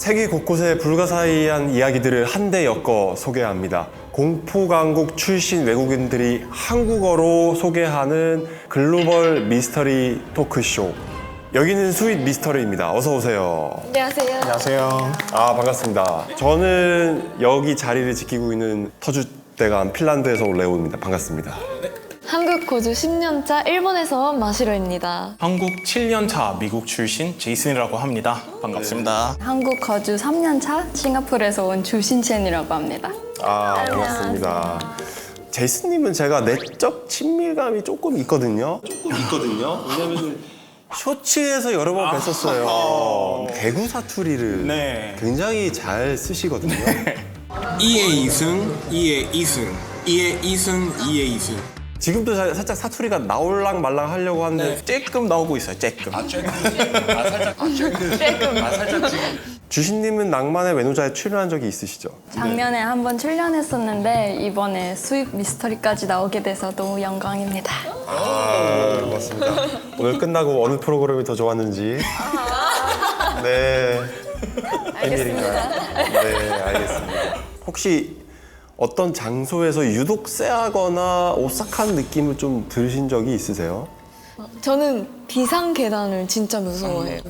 세계 곳곳의 불가사의한 이야기들을 한데 엮어 소개합니다. 공포강국 출신 외국인들이 한국어로 소개하는 글로벌 미스터리 토크쇼. 여기는 스윗 미스터리입니다. 어서 오세요. 안녕하세요. 안녕하세요. 아 반갑습니다. 저는 여기 자리를 지키고 있는 터줏대감 핀란드에서 온 레오입니다. 반갑습니다. 한국 거주 10년차 일본에서 온 마시로입니다. 한국 7년차 미국 출신 제이슨이라고 합니다. 반갑습니다. 한국 거주 3년 차 싱가포르에서 온 주신첸이라고 합니다. 아 반갑습니다. 제이슨님은 제가 내적 친밀감이 조금 있거든요. 조금 있거든요. 왜냐면 쇼츠에서 여러 번 뵀었어요. 대구 사투리를 네. 굉장히 잘 쓰시거든요. 이에 이승, 이에 이승, 이에 이승, 이에 이승. 지금도 자- 살짝 사투리가 나올랑 말랑 하려고 하는데 쬐끔 나오고 있어요. 쬐끔. 주신님은 낭만의 외노자에 출연한 적이 있으시죠? 작년에 한번 출연했었는데 이번에 수입 미스터리까지 나오게 돼서 너무 영광입니다. 아, 맞습니다. 오늘 끝나고 어느 프로그램이 더 좋았는지. 네. 비밀인가요? 네, 알겠습니다. 혹시 어떤 장소에서 유독 쎄하거나 오싹한 느낌을 좀 들으신 적이 있으세요? 저는 비상 계단을 진짜 무서워해요.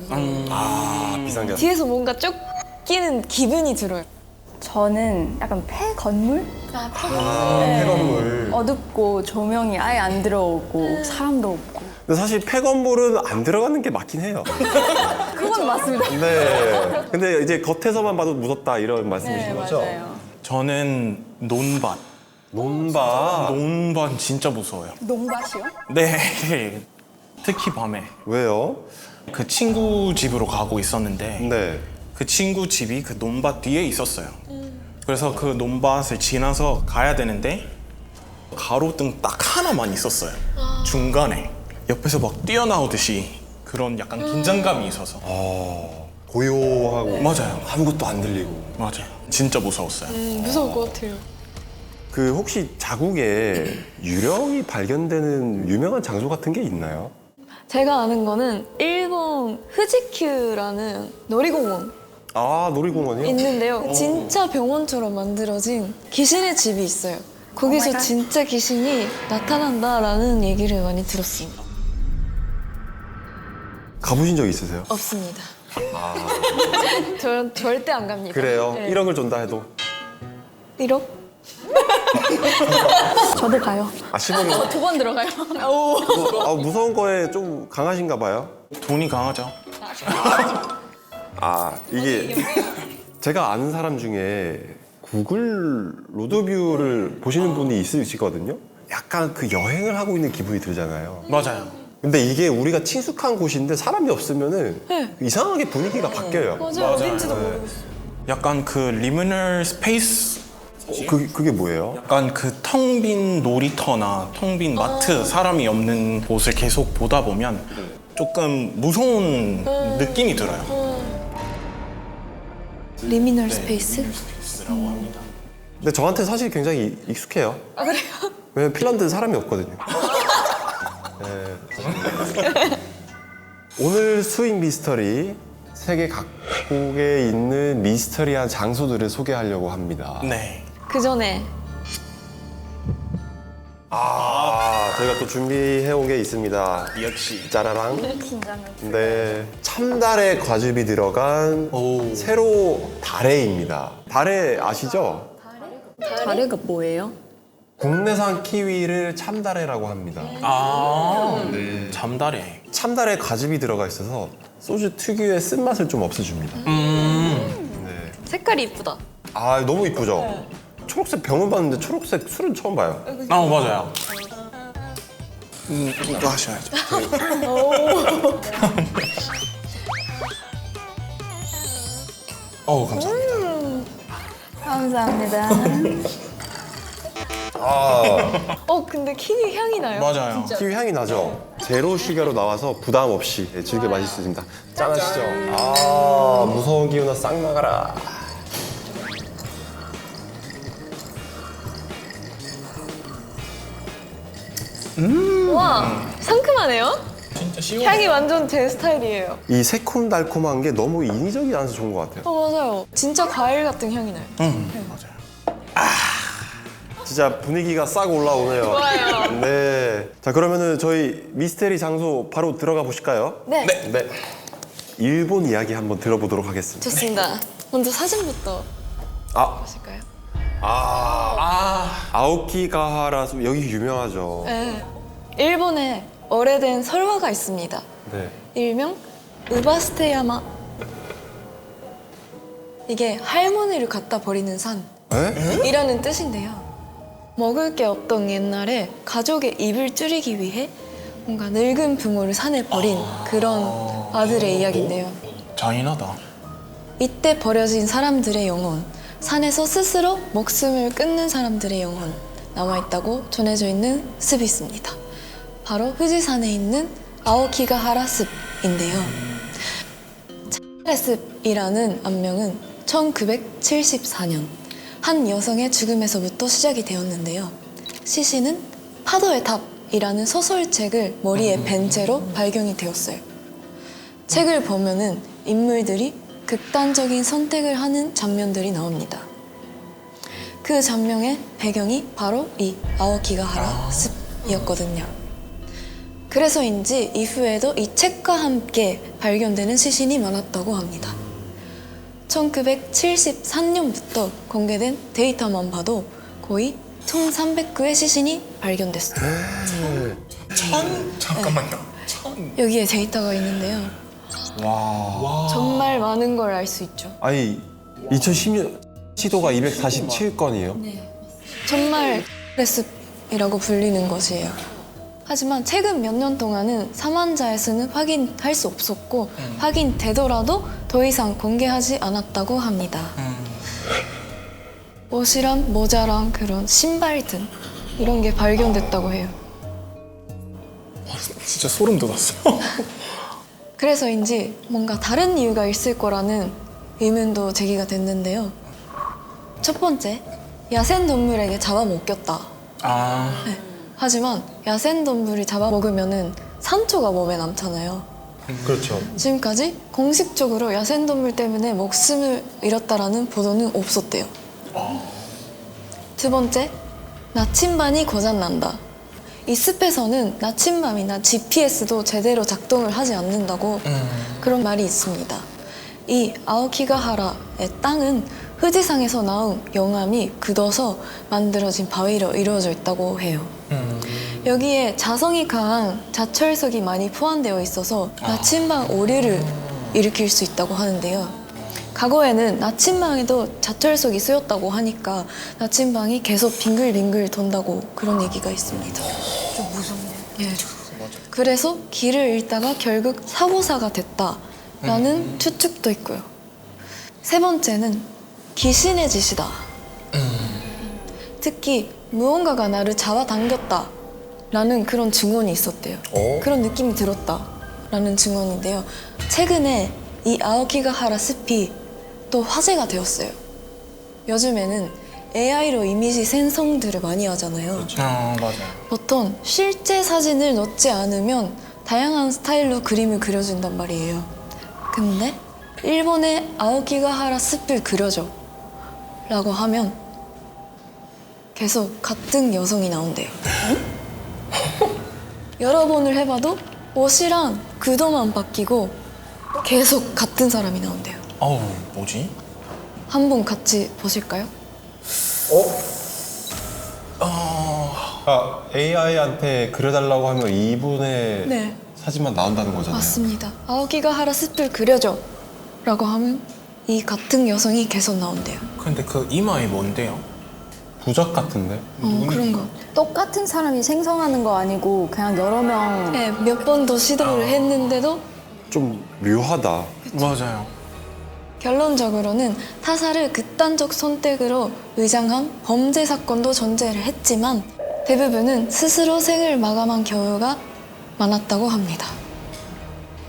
아, 비상계. 뒤에서 뭔가 쫓기는 기분이 들어요. 저는 약간 폐 건물? 아, 폐건물. 어둡고 조명이 아예 안 들어오고 사람도 없고 근데 사실 폐건물은 안 들어가는 게 맞긴 해요. 그건 맞습니다. 네. 근데 이제 겉에서만 봐도 무섭다 이런 말씀이신 네 거죠? 맞아요. 저는 논밭. 논바. 논밭 진짜 무서워요. 농밭이요? 네. 특히 밤에. 왜요? 그 친구 집으로 가고 있었는데 네. 그 친구 집이 그 논밭 뒤에 있었어요. 그래서 그 논밭을 지나서 가야 되는데 가로등 딱 하나만 있었어요. 중간에 옆에서 막 뛰어나오듯이 그런 약간 긴장감이 있어서 고요하고 맞아요. 아무것도 안 들리고. 맞아요. 진짜 무서웠어요. 음, 무서울 것 같아요. 그 혹시 자국에 유령이 발견되는 유명한 장소 같은 게 있나요? 제가 아는 거는 일본 후지큐라는 놀이공원 아 놀이공원이요? 있는데요. 진짜 병원처럼 만들어진 귀신의 집이 있어요. 거기서 Oh. 진짜 귀신이 나타난다라는 얘기를 많이 들었습니다. 가보신 적 있으세요? 없습니다. 저는 절대 안 갑니다. 그래요. 네. 1억을 준다 해도 1억? 저도 가요. 아 10억이 두번 들어가요. 아, 무서운 거에 좀 강하신가 봐요. 돈이 강하죠. 아 이게 제가 아는 사람 중에 구글 로드뷰를 보시는 분이 있으시거든요. 약간 그 여행을 하고 있는 기분이 들잖아요. 맞아요. 근데 이게 우리가 친숙한 곳인데 사람이 없으면은 이상하게 분위기가 바뀌어요. 맞아요. 어딘지도 모르겠어요. 약간 그 리미널 스페이스 어, 그, 그게 뭐예요? 약간 그 텅 빈 놀이터나 텅 빈 마트 사람이 없는 곳을 계속 보다 보면 조금 무서운 느낌이 들어요. 리미널 네. 스페이스? 근데 저한테 사실 굉장히 익숙해요. 아 그래요? 왜냐면 핀란드는 사람이 없거든요. 네. 오늘 스윙 미스터리 세계 각국에 있는 미스터리한 장소들을 소개하려고 합니다. 네. 그 전에 아, 저희가 또 준비해 온 게 있습니다. 역시. 짜라랑. 긴장을. 네. 참달의 과즙이 들어간 오. 세로 다래입니다. 다래 아시죠? 다래가 뭐예요? 국내산 키위를 참다래라고 합니다. 아, 잠다래. 참달에 과즙이 들어가 있어서 소주 특유의 쓴맛을 좀 없애줍니다. 네. 색깔이 이쁘다. 아 너무 이쁘죠? 초록색 병은 봤는데 초록색 술은 처음 봐요. 아, 맞아요. 음, 또 하셔야죠. 어우, 감사합니다. 감사합니다. 아 어 근데 키위 향이 나요. 맞아요. 키위 향이 나죠? 제로 슈가로 나와서 부담 없이 네, 즐겨 마실 수 있습니다. 짠하시죠? 아 무서운 기운아 싹 나가라. 와 상큼하네요. 진짜 쉬워. 향이 완전 제 스타일이에요. 이 새콤달콤한 게 너무 인위적이 않아서 좋은 것 같아요. 어 맞아요. 진짜 과일 같은 향이 나요. 진짜 분위기가 싹 올라오네요. 좋아요. 네. 자 그러면은 저희 미스테리 장소 바로 들어가 보실까요? 네. 네. 일본 이야기 한번 들어보도록 하겠습니다. 좋습니다. 먼저 사진부터 아, 보실까요? 아오키가하라 숲 여기 유명하죠. 네. 일본에 오래된 설화가 있습니다. 네. 일명 우바스테야마. 이게 할머니를 갖다 버리는 에? 산이라는 뜻인데요. 먹을 게 없던 옛날에 가족의 입을 줄이기 위해 뭔가 늙은 부모를 산에 버린 그런 아들의 이야기인데요. 잔인하다. 이때 버려진 사람들의 영혼, 산에서 스스로 목숨을 끊는 사람들의 영혼 남아있다고 전해져 있는 습이 있습니다. 바로 후지산에 있는 아오키가하라 습인데요. 차레 습이라는 안명은 1974년 한 여성의 죽음에서부터 시작이 되었는데요. 시신은 파도의 탑이라는 소설책을 머리에 벤 채로 발견이 되었어요. 책을 보면은 인물들이 극단적인 선택을 하는 장면들이 나옵니다. 그 장면의 배경이 바로 이 아오키가하라 습이었거든요. 그래서인지 이후에도 이 책과 함께 발견되는 시신이 많았다고 합니다. 1973년부터 공개된 데이터만 봐도 거의 1300구의 시신이 발견됐어요. 천 잠깐만요. 천. 여기에 데이터가 있는데요. 와. 정말 많은 걸 알 수 있죠. 아니 2010년 시도가 247건이에요. 정말 레스이라고 불리는 것이에요. 하지만 최근 몇 년 동안은 사망자의 수는 확인할 수 없었고 확인되더라도 더 이상 공개하지 않았다고 합니다. 옷이랑 모자랑 그런 신발 등 이런 게 발견됐다고 해요. 진짜 소름 돋았어. 그래서인지 뭔가 다른 이유가 있을 거라는 의문도 제기가 됐는데요. 첫 번째, 야생 동물에게 잡아먹혔다. 아. 네. 하지만 야생 동물이 잡아먹으면 산초가 몸에 남잖아요. 그렇죠. 지금까지 공식적으로 야생 동물 때문에 목숨을 잃었다라는 보도는 없었대요. 아. 두 번째, 나침반이 고장난다. 이 숲에서는 나침반이나 GPS도 제대로 작동을 하지 않는다고 음. 그런 말이 있습니다. 이 아오키가하라의 땅은 후지상에서 나온 영암이 굳어서 만들어진 바위로 이루어져 있다고 해요. 여기에 자성이 강한 자철석이 많이 포함되어 있어서 나침반 오류를 일으킬 수 있다고 하는데요. 과거에는 나침반에도 자철석이 쓰였다고 하니까 나침반이 계속 빙글빙글 돈다고 그런 얘기가 있습니다. 좀 무섭네요. 예. 그래서 길을 잃다가 결국 사고사가 됐다라는 추측도 있고요. 세 번째는 귀신의 짓이다. 특히 무언가가 나를 잡아당겼다. 라는 그런 증언이 있었대요. 어? 그런 느낌이 들었다. 라는 증언인데요. 최근에 이 아오키가하라 숲이 또 화제가 되었어요. 요즘에는 AI로 이미지 생성들을 많이 하잖아요. 아 맞아요. 보통 실제 사진을 넣지 않으면 다양한 스타일로 그림을 그려준단 말이에요. 근데 일본의 아오키가하라 숲을 그려줘 라고 하면 계속 같은 여성이 나온대요. 여러 번을 해봐도 옷이랑 구도만 바뀌고 계속 같은 사람이 나온대요. 어우 뭐지? 한 번 같이 보실까요? 아, AI한테 그려달라고 하면 이분의 네. 사진만 나온다는 거잖아요. 맞습니다. 아오키가하라 숲을 그려줘 라고 하면 이 같은 여성이 계속 나온대요. 근데 그 이마에 뭔데요? 부적 같은데? 어, 그런 거. 똑같은 사람이 생성하는 거 아니고 그냥 여러 명 네, 몇 번 더 시도를 했는데도 좀 묘하다. 맞아요. 결론적으로는 타사를 극단적 선택으로 의장한 범죄 사건도 존재를 했지만 대부분은 스스로 생을 마감한 경우가 많았다고 합니다.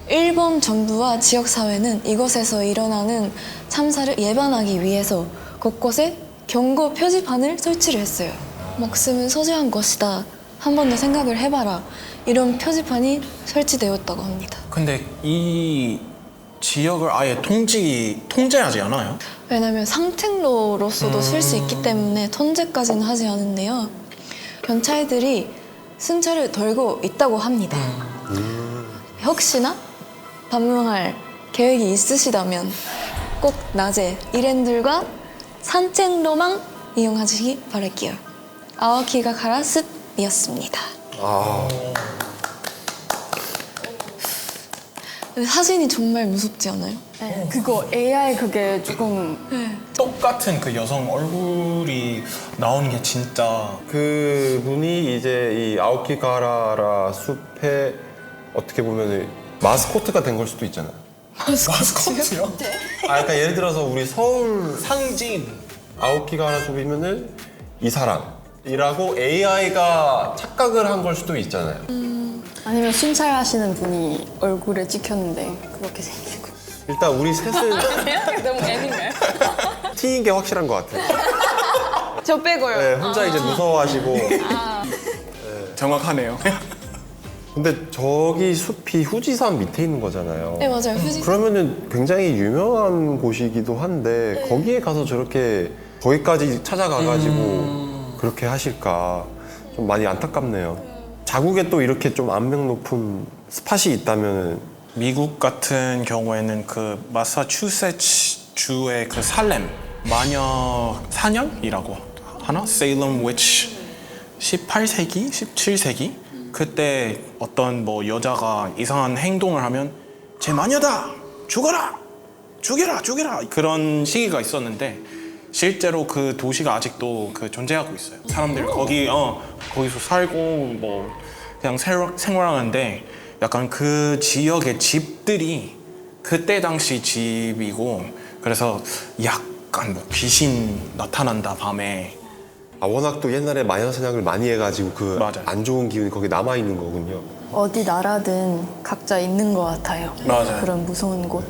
일본 정부와 지역사회는 이곳에서 일어나는 참사를 예방하기 위해서 곳곳에 경고 표지판을 설치를 했어요. 목숨은 소중한 것이다. 한 번 더 생각을 해봐라. 이런 표지판이 설치되었다고 합니다. 근데 이 지역을 아예 통지 통제하지 않아요? 왜냐하면 상책로로서도 쓸 수 있기 때문에 통제까지는 하지 않은데요. 경찰들이 순찰을 돌고 있다고 합니다. 혹시나 방문할 계획이 있으시다면 꼭 낮에 일행들과 산책로만 이용하시기 바랄게요. 아오키가 가라습이었습니다. 아, 사진이 정말 무섭지 않아요? 네, 그거 AI 그게 조금 똑같은 그 여성 얼굴이 나오는 게 진짜 그 분이 이제 이 아오키가라라 숲의 어떻게 보면 마스코트가 된 걸 수도 있잖아요. 마스코트요? 아, 그러니까 예를 들어서 우리 서울 상징. 아오키가라 숲이면은 이 사람이라고 AI가 착각을 한 걸 수도 있잖아요. 아니면 순찰 하시는 분이 얼굴에 찍혔는데 그렇게 생기고 일단 우리 셋은 너무 애인가요? T인 게 확실한 것 같아요. 저 빼고요. 네, 혼자 이제 무서워하시고. 정확하네요. 근데 저기 숲이 후지산 밑에 있는 거잖아요. 네 맞아요. 휴지 그러면은 굉장히 유명한 곳이기도 한데 거기에 가서 저렇게 거기까지 찾아가가지고 그렇게 하실까 좀 많이 안타깝네요. 자국에 또 이렇게 좀 안명 높은 스팟이 있다면 미국 같은 경우에는 그 마사추세츠 주의 그 살렘 마녀 사냥이라고 하나? 세일럼 위치 18세기, 17세기 그때 어떤 뭐 여자가 이상한 행동을 하면 제 마녀다! 죽어라! 죽여라! 죽여라! 그런 시기가 있었는데 실제로 그 도시가 아직도 그 존재하고 있어요. 사람들 거기 어 거기서 살고 뭐 그냥 생- 생활하는데 약간 그 지역의 집들이 그때 당시 집이고 그래서 약간 뭐 귀신 나타난다 밤에 아 워낙 또 옛날에 마녀 사냥을 많이 해가지고 그 맞아요. 안 좋은 기운이 거기 남아 있는 거군요. 어디 나라든 각자 있는 것 같아요. 맞아요. 그런 무서운 곳.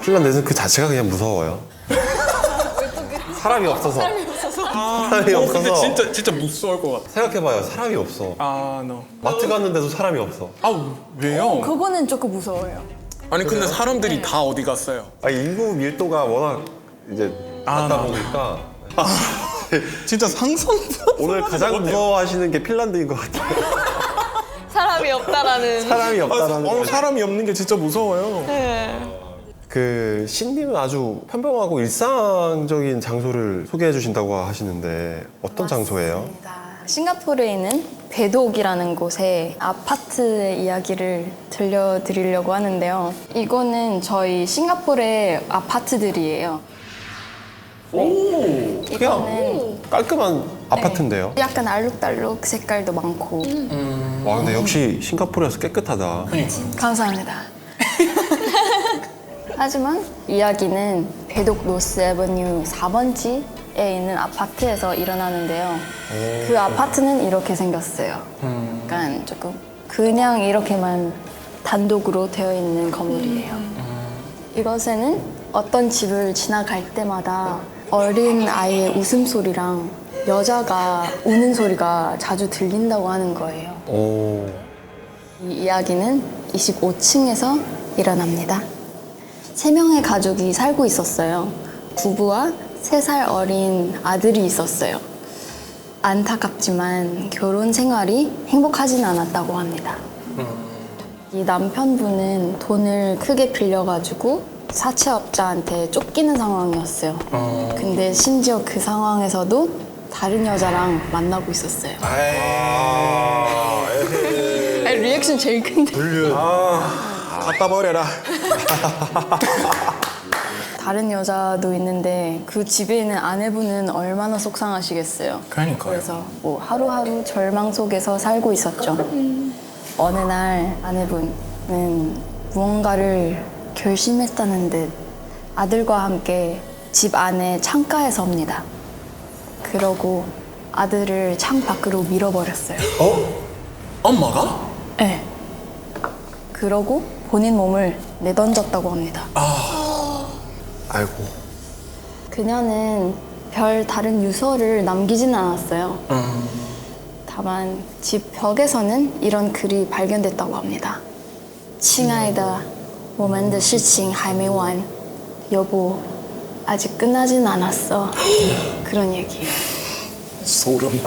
핀란드에서는 그 자체가 그냥 무서워요. 사람이 없어서. 사람이 어, 없어서. 진짜 무서울 것 같아. 생각해봐요. 사람이 없어. 아, no. 마트 갔는데도 사람이 없어. 아, 왜요? 그거는 조금 무서워요. 아니 근데 사람들이 다 어디 갔어요? 아 인구 밀도가 워낙 이제 아, 낮다 나- 보니까 진짜 상상 오늘 가장 무서워하시는 게 핀란드인 것 같아요. 사람이 없다라는. 사람이 없다라는 어, 거. 사람이 없는 게 진짜 무서워요. 그 신님은 아주 평범하고 일상적인 장소를 소개해 주신다고 하시는데 어떤 장소예요? 싱가포르에 있는 베독이라는 곳에 아파트의 이야기를 들려드리려고 하는데요. 이거는 저희 싱가포르의 아파트들이에요. 오, 이거는 깔끔한 아파트인데요. 약간 알록달록 색깔도 많고 와 근데 역시 싱가포르에서 깨끗하다. 감사합니다. 하지만 이야기는 베독 노스 에버뉴 4번지에 있는 아파트에서 일어나는데요. 그 아파트는 이렇게 생겼어요. 약간 조금 그냥 이렇게만 단독으로 되어 있는 건물이에요. 이것에는 어떤 집을 지나갈 때마다 어린 아이의 웃음소리랑 여자가 우는 소리가 자주 들린다고 하는 거예요. 오, 이 이야기는 25층에서 일어납니다. 세 명의 가족이 살고 있었어요. 부부와 세 살 어린 아들이 있었어요. 안타깝지만 결혼 생활이 행복하진 않았다고 합니다. 이 남편분은 돈을 크게 빌려가지고 사채업자한테 쫓기는 상황이었어요. 근데 심지어 그 상황에서도 다른 여자랑 만나고 있었어요. 아니, 리액션 제일 큰데. 갖다 버려라. 다른 여자도 있는데 그 집에 있는 아내분은 얼마나 속상하시겠어요. 그러니까요. 그래서 뭐 하루하루 절망 속에서 살고 있었죠. 어느 날 아내분은 무언가를 결심했다는 듯 아들과 함께 집 안에 창가에 섭니다. 그러고 아들을 창 밖으로 밀어버렸어요. 어? 엄마가? 네. 그러고 본인 몸을 내던졌다고 합니다. 아. 아이고. 그녀는 별 다른 유서를 남기진 않았어요. 음. 다만 집 벽에서는 이런 글이 발견됐다고 합니다. 칭하이다 我们的事情还没完. 여보, 아직 끝나진 않았어. 그런 얘기예요. 소름.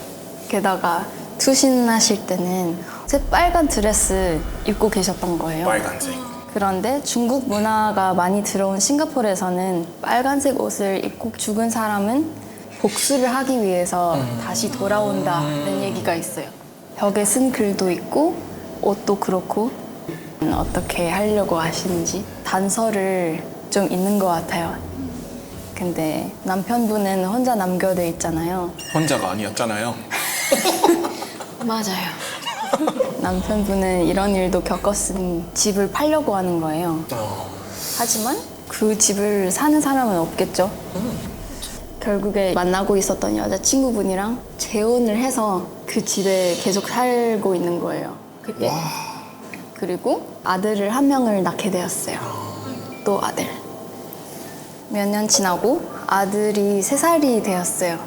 게다가 투신하실 때는 새빨간 드레스 입고 계셨던 거예요. 빨간색. 그런데 중국 문화가 많이 들어온 싱가포르에서는 빨간색 옷을 입고 죽은 사람은 복수를 하기 위해서 다시 돌아온다는 얘기가 있어요. 벽에 쓴 글도 있고 옷도 그렇고 어떻게 하려고 하시는지 단서를 좀 있는 것 같아요. 근데 남편분은 혼자 남겨져 있잖아요. 혼자가 아니었잖아요. 맞아요. 남편분은 이런 일도 겪었으니 집을 팔려고 하는 거예요. 하지만 그 집을 사는 사람은 없겠죠. 결국에 만나고 있었던 여자친구분이랑 재혼을 해서 그 집에 계속 살고 있는 거예요. 그때. 그리고 아들을 한 명을 낳게 되었어요. 또 아들. 몇 년 지나고 아들이 세살이 되었어요.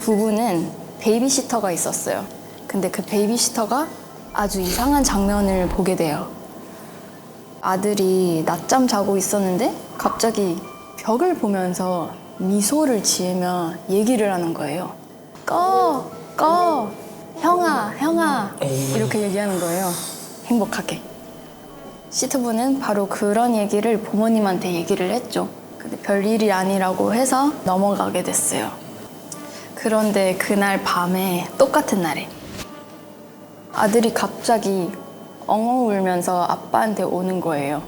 부부는 베이비시터가 있었어요. 근데 그 베이비시터가 아주 이상한 장면을 보게 돼요. 아들이 낮잠 자고 있었는데 갑자기 벽을 보면서 미소를 지으며 얘기를 하는 거예요. 꺼, 꺼, 형아, 형아. 이렇게 얘기하는 거예요. 행복하게. 시트분은 바로 그런 얘기를 부모님한테 얘기를 했죠. 근데 별일이 아니라고 해서 넘어가게 됐어요. 그런데 그날 밤에 똑같은 날에 아들이 갑자기 엉엉 울면서 아빠한테 오는 거예요.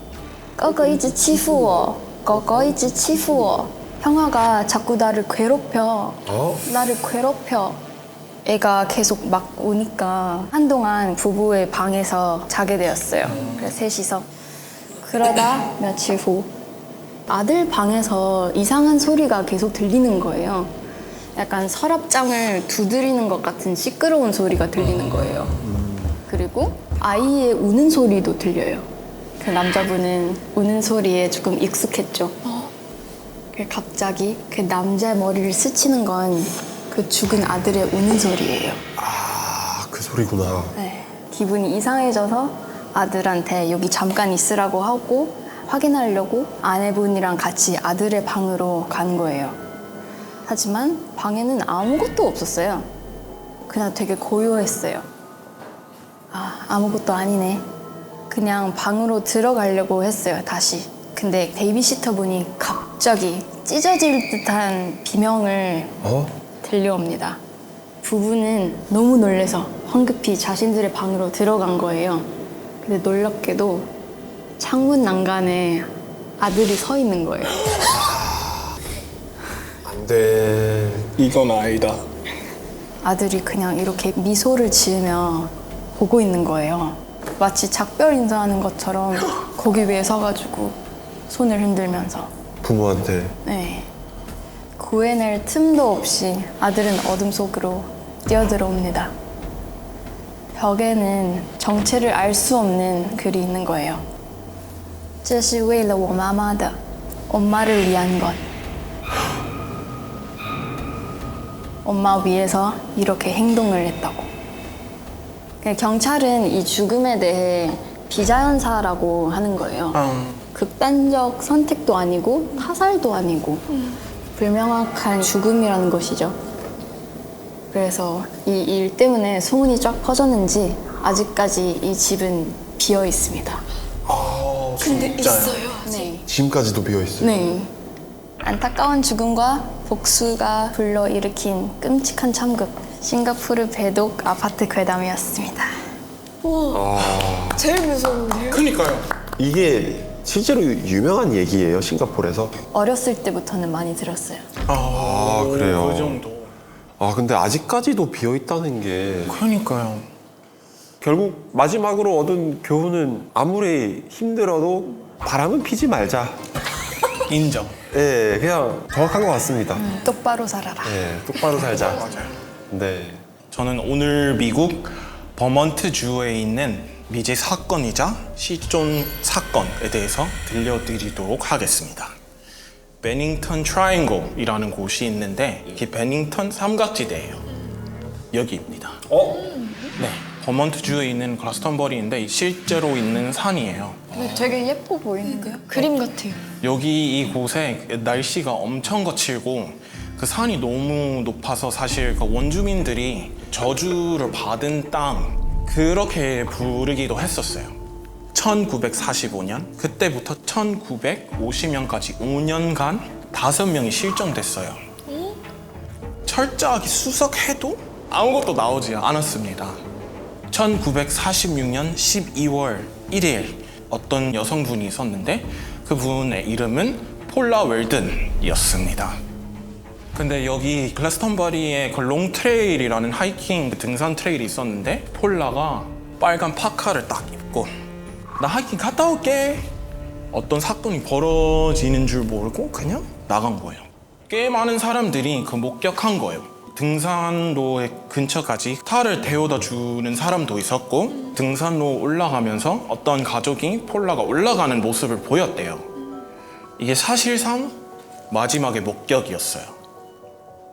꺼꺼 이제 치푸어. 꺼꺼 이제 치푸어. 형아가 자꾸 나를 괴롭혀. 나를 괴롭혀. 애가 계속 막 오니까 한동안 부부의 방에서 자게 되었어요. 그래서 셋이서. 그러다 며칠 후 아들 방에서 이상한 소리가 계속 들리는 거예요. 약간 서랍장을 두드리는 것 같은 시끄러운 소리가 들리는 거예요. 그리고 아이의 우는 소리도 들려요. 그 남자분은 우는 소리에 조금 익숙했죠. 그 갑자기 그 남자 머리를 스치는 건 그 죽은 아들의 우는 소리예요. 아, 그 소리구나. 네. 기분이 이상해져서 아들한테 여기 잠깐 있으라고 하고 확인하려고 아내분이랑 같이 아들의 방으로 간 거예요. 하지만 방에는 아무것도 없었어요. 그냥 되게 고요했어요. 아, 아무것도 아니네. 그냥 방으로 들어가려고 했어요, 다시. 근데 베이비시터 분이 갑자기 찢어질 듯한 비명을 어? 들려옵니다. 부부는 너무 놀래서 황급히 자신들의 방으로 들어간 거예요. 근데 놀랍게도 창문 난간에 아들이 서 있는 거예요. 안 돼. 이건 아니다. 아들이 그냥 이렇게 미소를 지으며 보고 있는 거예요. 마치 작별 인사하는 것처럼 거기 위에 서가지고 손을 흔들면서. 부모한테. 네. 구해낼 틈도 없이 아들은 어둠 속으로 뛰어들어옵니다. 벽에는 정체를 알 수 없는 글이 있는 거예요. 这是为了我妈妈的, 엄마를 위한 것. 엄마 위해서 이렇게 행동을 했다고. 그냥 경찰은 이 죽음에 대해 비자연사라고 하는 거예요. 극단적 선택도 아니고 타살도 아니고 불명확한 죽음이라는 것이죠. 그래서 이 일 때문에 소문이 쫙 퍼졌는지 아직까지 이 집은 비어 있습니다. 근데 있어요. 네. 지금까지도 비어 있어요. 네. 안타까운 죽음과 복수가 불러일으킨 끔찍한 참극. 싱가포르 배독 아파트 괴담이었습니다. 제일 무서운데요? 그니까요. 이게 실제로 유명한 얘기예요, 싱가포르에서. 어렸을 때부터는 많이 들었어요. 아, 그래요? 그 정도. 아, 근데 아직까지도 비어 있다는 게 그니까요. 결국 마지막으로 얻은 교훈은 아무리 힘들어도 바람은 피지 말자. 인정. 예, 그냥 정확한 것 같습니다. 똑바로 살아라. 예, 똑바로 살자. 맞아요. 네. 저는 오늘 미국 버먼트 주에 있는 미제 사건이자 실존 사건에 대해서 들려드리도록 하겠습니다. 베닝턴 트라이앵글이라는 곳이 있는데 이게 베닝턴 삼각지대예요. 여기입니다. 어? 네, 버먼트 주에 있는 글라스턴버리인데 실제로 있는 산이에요. 근데 되게 예뻐 보이는데요? 그림 같아요. 여기 이곳에 날씨가 엄청 거칠고 그 산이 너무 높아서 사실 그 원주민들이 저주를 받은 땅 그렇게 부르기도 했었어요. 1945년 그때부터 1950년까지 5년간 다섯 명이 실종됐어요. 철저하게 수석해도 아무것도 나오지 않았습니다. 1946년 12월 1일 어떤 여성분이 있었는데 그분의 이름은 폴라 웰든이었습니다. 근데 여기 글래스턴버리에 그 롱트레일이라는 하이킹 등산 트레일이 있었는데 폴라가 빨간 파카를 딱 입고 나 하이킹 갔다 올게 어떤 사건이 벌어지는 줄 모르고 그냥 나간 거예요. 꽤 많은 사람들이 그 목격한 거예요. 등산로의 근처까지 차를 데워다 주는 사람도 있었고 등산로 올라가면서 어떤 가족이 폴라가 올라가는 모습을 보였대요. 이게 사실상 마지막의 목격이었어요.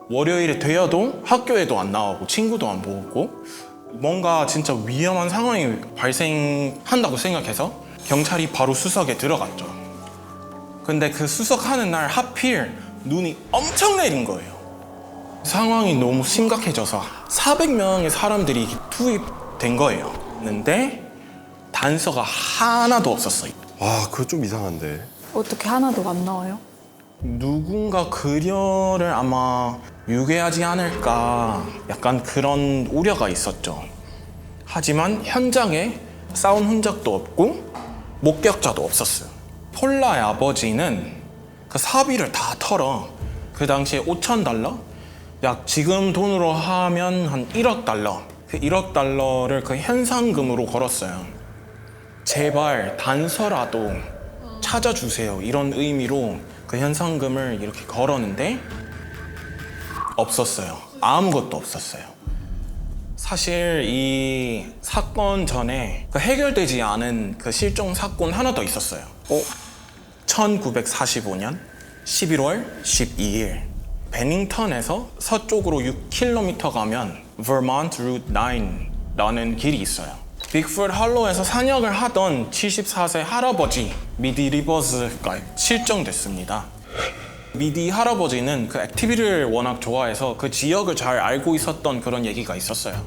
월요일에 되어도 학교에도 안 나오고 친구도 안 보고 뭔가 진짜 위험한 상황이 발생한다고 생각해서 경찰이 바로 수석에 들어갔죠. 근데 그 수석하는 날 하필 눈이 엄청 내린 거예요. 상황이 너무 심각해져서 400명의 사람들이 투입된 거예요. 근데 단서가 하나도 없었어요. 와 그거 좀 이상한데. 어떻게 하나도 안 나와요? 누군가 그녀를 아마 유괴하지 않을까 약간 그런 우려가 있었죠. 하지만 현장에 싸운 흔적도 없고 목격자도 없었어요. 폴라의 아버지는 그 사비를 다 털어 그 당시에 5천 달러? 약 지금 돈으로 하면 한 1억 달러. 그 1억 달러를 그 현상금으로 걸었어요. 제발 단서라도 찾아주세요. 이런 의미로 그 현상금을 이렇게 걸었는데 없었어요. 아무것도 없었어요. 사실 이 사건 전에 그 해결되지 않은 그 실종 사건 하나 더 있었어요. 어? 1945년 11월 12일 베닝턴에서 서쪽으로 6km 가면 Vermont Route 9라는 길이 있어요. 빅풋 할로에서 사냥을 하던 74세 할아버지 미디 리버즈가 실종됐습니다. 미디 할아버지는 그 액티비를 워낙 좋아해서 그 지역을 잘 알고 있었던 그런 얘기가 있었어요.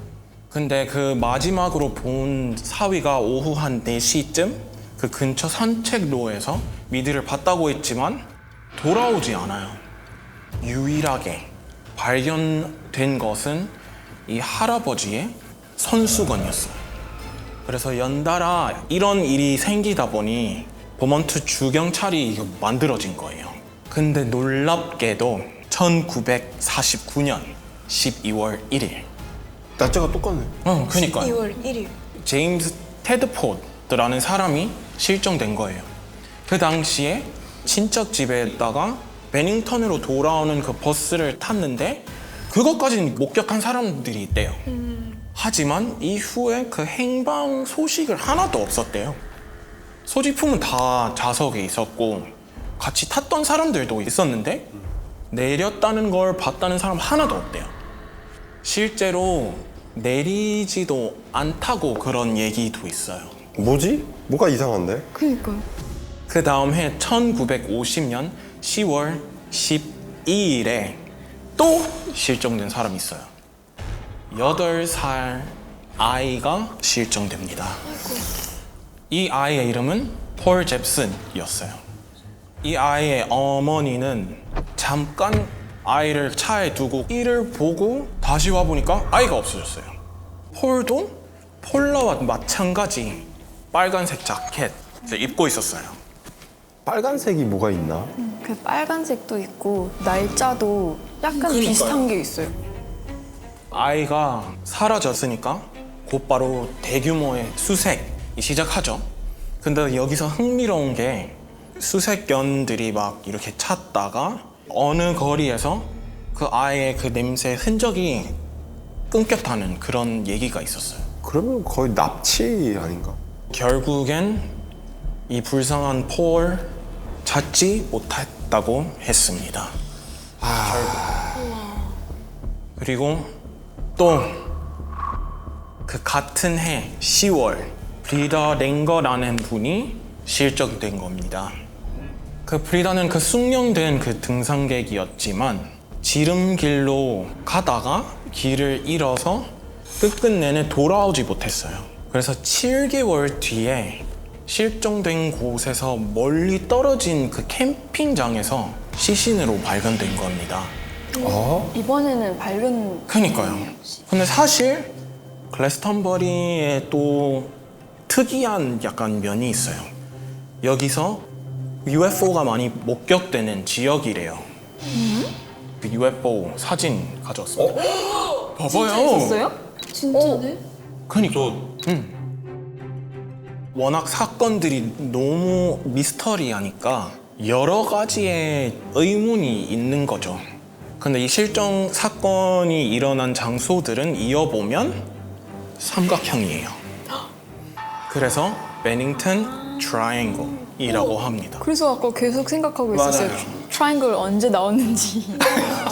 근데 그 마지막으로 본 사위가 오후 한 4시쯤 그 근처 산책로에서 미디를 봤다고 했지만 돌아오지 않아요. 유일하게 발견된 것은 이 할아버지의 손수건이었어요. 그래서 연달아 이런 일이 생기다 보니 버먼트 주경찰이 만들어진 거예요. 근데 놀랍게도 1949년 12월 1일. 날짜가 똑같네. 어, 그니까요. 2월 1일. 제임스 테드포드라는 사람이 실종된 거예요. 그 당시에 친척 집에다가 베닝턴으로 돌아오는 그 버스를 탔는데 그것까지는 목격한 사람들이 있대요. 하지만 이후에 그 행방 소식을 하나도 없었대요. 소지품은 다 좌석에 있었고 같이 탔던 사람들도 있었는데 내렸다는 걸 봤다는 사람 하나도 없대요. 실제로 내리지도 않다고 그런 얘기도 있어요. 뭐지? 뭐가 이상한데? 그니까요. 그 다음 해 1950년 10월 12일에 또 실종된 사람이 있어요. 8살 아이가 실종됩니다. 이 아이의 이름은 폴 잽슨이었어요. 이 아이의 어머니는 잠깐 아이를 차에 두고 이를 보고 다시 와보니까 아이가 없어졌어요. 폴도 폴라와 마찬가지 빨간색 자켓 입고 있었어요. 빨간색이 뭐가 있나? 그 빨간색도 있고 날짜도 약간 그러니까요. 비슷한 게 있어요. 아이가 사라졌으니까 곧바로 대규모의 수색이 시작하죠. 근데 여기서 흥미로운 게 수색견들이 막 이렇게 찾다가 어느 거리에서 그 아이의 그 냄새 흔적이 끊겼다는 그런 얘기가 있었어요. 그러면 거의 납치 아닌가? 결국엔 이 불쌍한 폴 찾지 못했다고 했습니다. 결국. 그리고 또 그 같은 해 10월 브리더 랭거라는 분이 실종된 겁니다. 그 브리다는 그 숙련된 그 등산객이었지만 지름길로 가다가 길을 잃어서 끝끝내내 돌아오지 못했어요. 그래서 7개월 뒤에 실종된 곳에서 멀리 떨어진 그 캠핑장에서 시신으로 발견된 겁니다. 이번에는 밝은 그니까요. 근데 사실 글래스턴버리에 또 특이한 약간 면이 있어요. 여기서 UFO가 많이 목격되는 지역이래요. 그 UFO 사진 가져왔습니다. 봐봐요. 있어요? 진짜네? 그니까. 음. 워낙 사건들이 너무 미스터리하니까 여러 가지의 의문이 있는 거죠. 근데 이 실종 사건이 일어난 장소들은 이어보면 삼각형이에요. 그래서 베닝턴 트라이앵글이라고 합니다. 그래서 아까 계속 생각하고 맞아요. 있었어요. 트라이앵글 언제 나왔는지.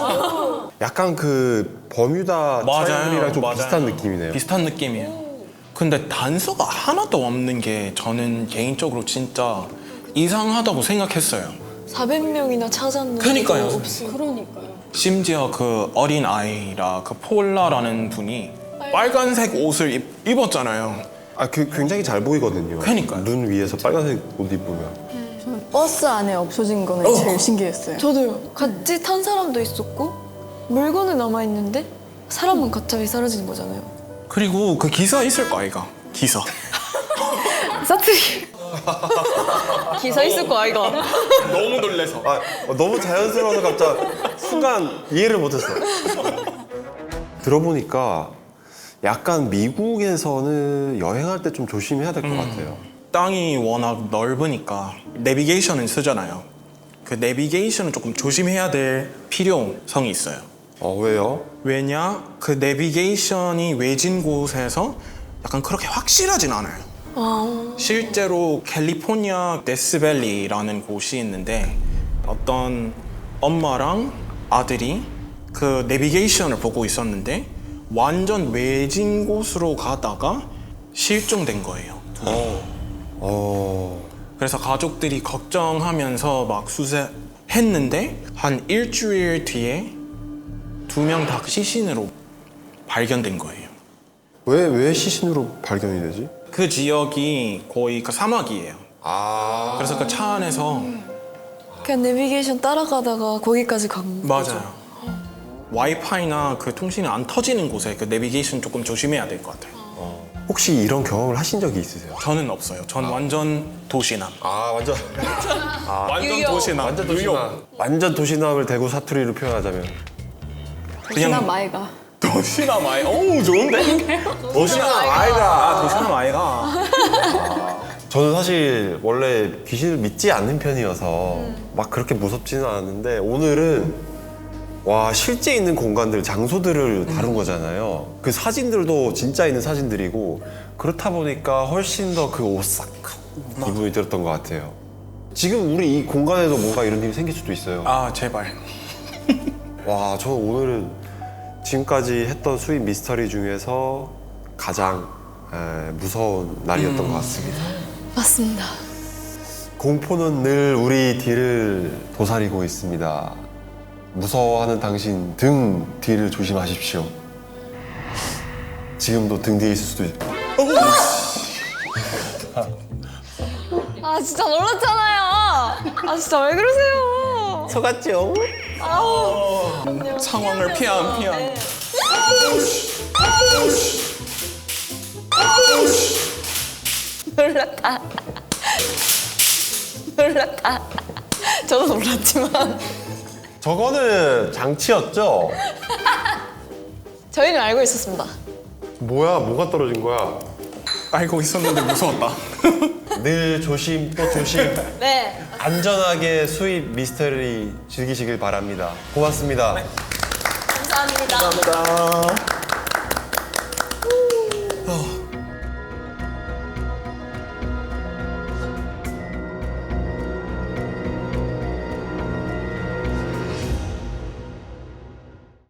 약간 그 버뮤다 트라이앵글이랑 좀 맞아요. 비슷한 느낌이네요. 비슷한 느낌이에요. 근데 단서가 하나도 없는 게 저는 개인적으로 진짜 이상하다고 생각했어요. 400명이나 찾았는데 그러니까요. 없어. 그러니까요. 심지어 그 어린 아이라 그 폴라라는 분이 빨간색 옷을 입, 입었잖아요. 아, 그 굉장히 잘 보이거든요. 그러니까요. 눈 위에서 빨간색 옷 입으면. 저는 버스 안에 없어진 거는 제일 신기했어요. 저도요. 같이 탄 사람도 있었고 물건은 남아 있는데 사람은 갑자기 사라지는 거잖아요. 그리고 그 기사 있을 거 아이가 기사. 사투리. 기사 있을 거 아이가. 너무 놀래서. 아, 어, 너무 자연스러워서 갑자기 순간 이해를 못했어. 들어보니까 약간 미국에서는 여행할 때 좀 조심해야 될 것 같아요. 땅이 워낙 넓으니까 내비게이션은 쓰잖아요. 그 내비게이션은 조금 조심해야 될 필요성이 있어요. 어, 왜요? 왜냐 그 내비게이션이 외진 곳에서 약간 그렇게 확실하진 않아요. 아, 실제로 캘리포니아 데스밸리라는 곳이 있는데 어떤 엄마랑 아들이 그 내비게이션을 보고 있었는데 완전 외진 곳으로 가다가 실종된 거예요. 어, 그래서 가족들이 걱정하면서 막 수색했는데 한 일주일 뒤에 두 명 다 시신으로 발견된 거예요. 왜, 왜 시신으로 발견이 되지? 그 지역이 거의 그 사막이에요. 아. 그래서 그 차 안에서 그냥 내비게이션 따라가다가 거기까지 간 거죠. 맞아요. 와이파이나 그 통신이 안 터지는 곳에 그 내비게이션 조금 조심해야 될 것 같아요. 혹시 이런 경험을 하신 적이 있으세요? 저는 없어요. 전 완전 도시남. 아, 완전. 완전 도시남. 완전 뉴욕. 도시남. 완전 도시남을 대구 사투리로 표현하자면. 도시나 마이가. 도시남 아이. 어우 좋은데? 도시남 아이가. 아 도시남 아이가. 저는 사실 원래 귀신을 믿지 않는 편이어서 막 그렇게 무섭지는 않았는데 오늘은 와 실제 있는 공간들 장소들을 다룬 거잖아요. 그 사진들도 진짜 있는 사진들이고 그렇다 보니까 훨씬 더 그 오싹한 기분이 들었던 것 같아요. 지금 우리 이 공간에도 뭔가 이런 일이 생길 수도 있어요. 아 제발. 와, 저 오늘은 지금까지 했던 수입 미스터리 중에서 가장 에, 무서운 날이었던 것 같습니다. 맞습니다. 공포는 늘 우리 뒤를 도사리고 있습니다. 무서워하는 당신 등 뒤를 조심하십시오. 지금도 등 뒤에 있을 수도 있고. 아 진짜 놀랐잖아요. 아 진짜 왜 그러세요? 속았죠? 상황을 피한 피한. 놀랐다. 놀랐다. 저도 놀랐지만 저거는 장치였죠? 저희는 알고 있었습니다. 뭐야, 뭐가 떨어진 거야? 알고 있었는데 무서웠다. 늘 조심 또 조심. 네. 안전하게 수입 미스터리 즐기시길 바랍니다. 고맙습니다. 네. 감사합니다. 감사합니다. 어.